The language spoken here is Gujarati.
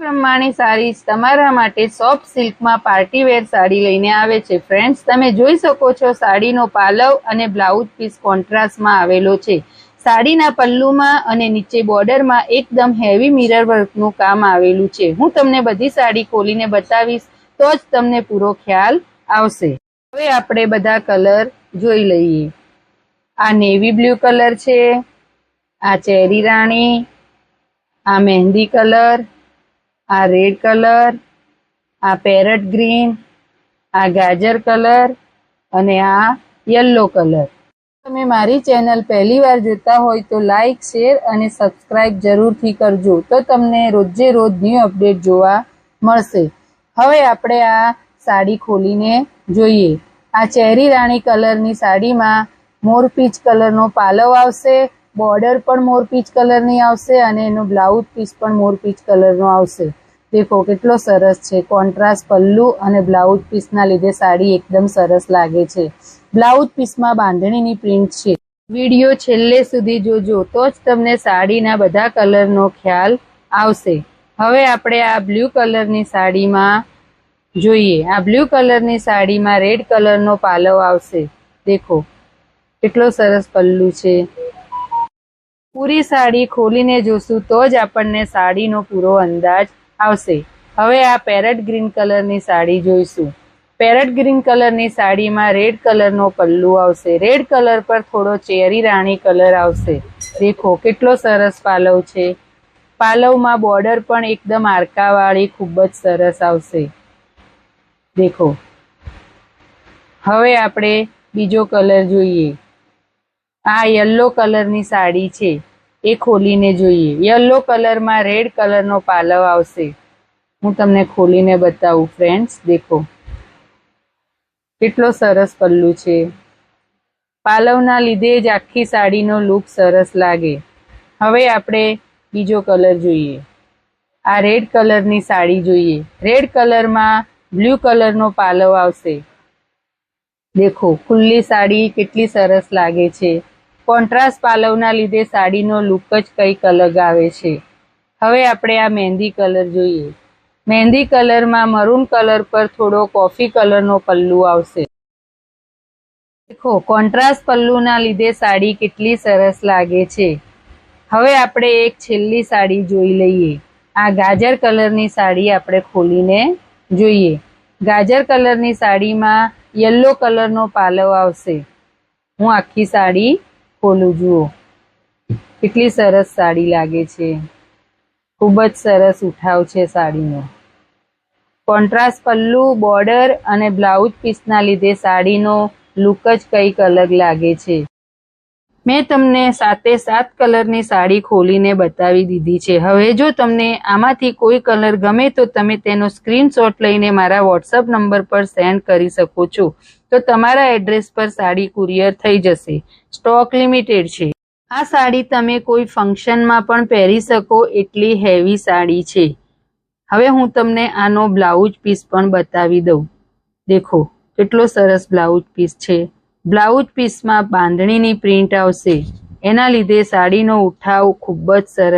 બ્રહ્માણી સાડી તમારા માટે સોફ્ટ સિલ્કમાં પાર્ટીવેર સાડી લઈને આવે છે. ફ્રેન્ડ્સ તમે જોઈ શકો છો સાડીનો પાલવ અને બ્લાઉઝ પીસ કોન્ટ્રાસ્ટમાં આવેલો છે. સાડીના પલ્લુમાં અને નીચે બોર્ડરમાં એકદમ હેવી મિરર વર્કનું કામ આવેલું છે. હું તમને બધી સાડી ખોલીને બતાવીશ, તો જ તમને પૂરો ખ્યાલ આવશે. હવે આપણે બધા કલર જોઈ લઈએ. આ નેવી બ્લુ કલર છે, આ ચેરી રાણી, આ મહેંદી કલર આ રેડ કલર આ પેરટ ગ્રીન આ ગાજર કલર અને આ યલો કલર તમે મારી ચેનલ પહેલી વાર જોતા હોય તો લાઇક શેર અને સબસ્ક્રાઇબ જરૂરથી કરજો. તો તમને રોજે રોજ ન્યૂ અપડેટ જોવા મળશે. હવે આપણે આ સાડી ખોલીને જોઈએ. આ ચેરી રાણી કલરની સાડીમાં મોરપીચ કલરનો પાલવ આવશે બોર્ડર પણ મોરપીચ કલરની આવશે અને એનો બ્લાઉઝ પીસ પણ મોરપીચ કલરનો આવશે. દેખો કેટલો સરસ છે. કોન્ટ્રાસ્ટ પલ્લુ અને બ્લાઉઝ પીસના લીધે સાડી એકદમ સરસ લાગે છે. બ્લાઉઝ પીસમાં બાંધણીની પ્રિન્ટ છે. વીડિયો છેલ્લે સુધી જોજો તો જ તમને સાડીના બધા કલરનો ખ્યાલ આવશે. હવે આપણે આ બ્લુ કલરની સાડીમાં જોઈએ. આ બ્લુ કલરની સાડીમાં રેડ કલરનો પાલવ આવશે. દેખો કેટલો સરસ પલ્લુ છે. પૂરી સાડી ખોલીને જોશું તો જ આપણને સાડીનો પૂરો અંદાજ આવશે. હવે આ પેરટ ગ્રીન કલરની સાડી જોઈશું. પેરટ ગ્રીન કલરની સાડીમાં રેડ કલરનો પલ્લુ આવશે. રેડ કલર પર થોડો ચેરી રાણી કલર આવશે. દેખો, કેટલો સરસ પાલવ છે. પાલવમાં બોર્ડર પણ એકદમ આરકાવાળી, ખૂબ જ સરસ આવશે. દેખો. હવે આપણે બીજો કલર જોઈએ. આ યલો કલરની સાડી છે. એ ખોલીને જોઈએ. યલો કલરમાં રેડ કલરનો પાલવ આવશે. હું તમને ખોલીને બતાવું ફ્રેન્ડ્સ દેખો. કેટલો સરસ પલ્લુ છે. પાલવના લીધે જ આખી સાડીનો લુક સરસ લાગે. હવે આપણે બીજો કલર જોઈએ. આ રેડ કલરની સાડી જોઈએ. રેડ કલરમાં બ્લુ કલરનો પાલવ આવશે. દેખો, ખુલ્લી સાડી કેટલી સરસ લાગે છે. કોન્ટ્રાસ્ટ પાલવના લીધે સાડીનો લુક જ કંઈક અલગ આવે છે. હવે આપણે આ મહેંદી કલર જોઈએ. મહેંદી કલરમાં મરૂન કલર પર થોડો કોફી કલરનો પલ્લુ આવશે. દેખો, કોન્ટ્રાસ્ટ પલ્લુના લીધે સાડી કેટલી સરસ લાગે છે. હવે આપણે એક છેલ્લી સાડી જોઈ લઈએ. આ ગાજર કલરની સાડી આપણે ખોલીને જોઈએ. ગાજર કલરની સાડીમાં યલો કલરનો પાલવ આવશે. હું આખી સાડી ખોલું જુઓ. કેટલી સરસ સાડી લાગે છે. ખૂબ જ સરસ ઉઠાવ છે સાડીનો. કોન્ટ્રાસ્ટ પલ્લુ બોર્ડર અને બ્લાઉઝ પીસના લીધે સાડીનો લુક જ કંઈક અલગ લાગે છે. મેં તમને સાતે સાત કલરની સાડી ખોલીને બતાવી દીધી છે. હવે જો તમને આમાંથી કોઈ કલર ગમે તો તમે તેનો સ્ક્રીનશોટ લઈને મારા વોટ્સઅપ નંબર પર સેન્ડ કરી શકો છો. તો તમારા એડ્રેસ પર સાડી કુરિયર થઈ જશે. સ્ટોક લિમિટેડ છે. આ સાડી તમે કોઈ ફંક્શનમાં પણ પહેરી શકો એટલી હેવી સાડી છે. હવે હું તમને આનો બ્લાઉઝ પીસ પણ બતાવી દઉં. દેખો, કેટલો સરસ બ્લાઉઝ પીસ છે. બ્લાઉઝ પીસમાં બાંધણીની પ્રિન્ટ આવશે. એના લીધે સાડીનો ઉઠાવ ખૂબ જ સરસ